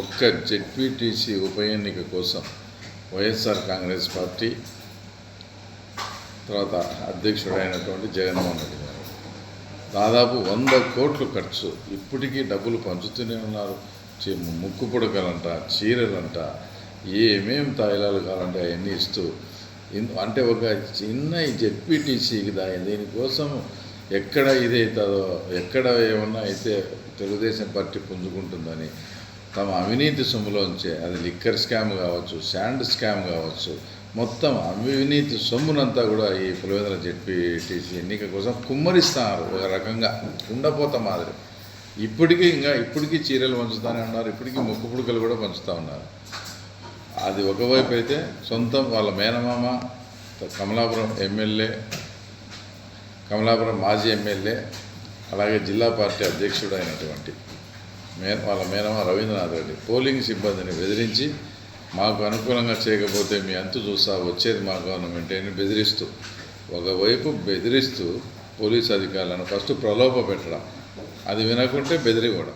ఒక్క జెడ్పీటీసీ ఉప ఎన్నిక కోసం వైఎస్ఆర్ కాంగ్రెస్ పార్టీ తర్వాత అధ్యక్షుడైనటువంటి జగన్మోహన్ రెడ్డి గారు. దాదాపు వంద కోట్లు ఖర్చు ఇప్పటికీ డబ్బులు పంచుతూనే ఉన్నారు. ముక్కు పుడకలంట చీరలంట ఏమేం తాయిలాలు కావాలంటే అవన్నీ ఇస్తూ అంటే ఒక చిన్న జెడ్పీటీసీకి దా దీనికోసం ఎక్కడ ఇదైతుందో ఎక్కడ ఏమన్నా అయితే తెలుగుదేశం పార్టీ పుంజుకుంటుందని తమ అవినీతి సొమ్ములోంచే అది లిక్కర్ స్కామ్ కావచ్చు శాండ్ స్కామ్ కావచ్చు మొత్తం అవినీతి సొమ్మునంతా కూడా ఈ పులివెందుల జెడ్పీటీసీ ఎన్నిక కోసం కుమ్మరిస్తున్నారు ఒక రకంగా ఉండపోత మాదిరి. ఇప్పటికీ ఇంకా ఇప్పటికీ చీరలు పంచుతానే ఉన్నారు ఇప్పటికీ ముక్కు పుడకలు కూడా పంచుతూ ఉన్నారు. అది ఒకవైపు అయితే సొంతం వాళ్ళ మేనమామ కమలాపురం ఎమ్మెల్యే కమలాపురం మాజీ ఎమ్మెల్యే అలాగే జిల్లా పార్టీ అధ్యక్షుడు అయినటువంటి మే వాళ్ళ మేనమా రవీంద్రనాథ్ రెడ్డి. పోలింగ్ సిబ్బందిని బెదిరించి మాకు అనుకూలంగా చేయకపోతే మీ అంతు చూస్తా వచ్చేది మా గవర్నమెంట్ అని బెదిరిస్తూ ఒకవైపు బెదిరిస్తూ పోలీస్ అధికారులను ఫస్ట్ ప్రలోభ పెట్టడం అది వినకుంటే బెదిరి కూడా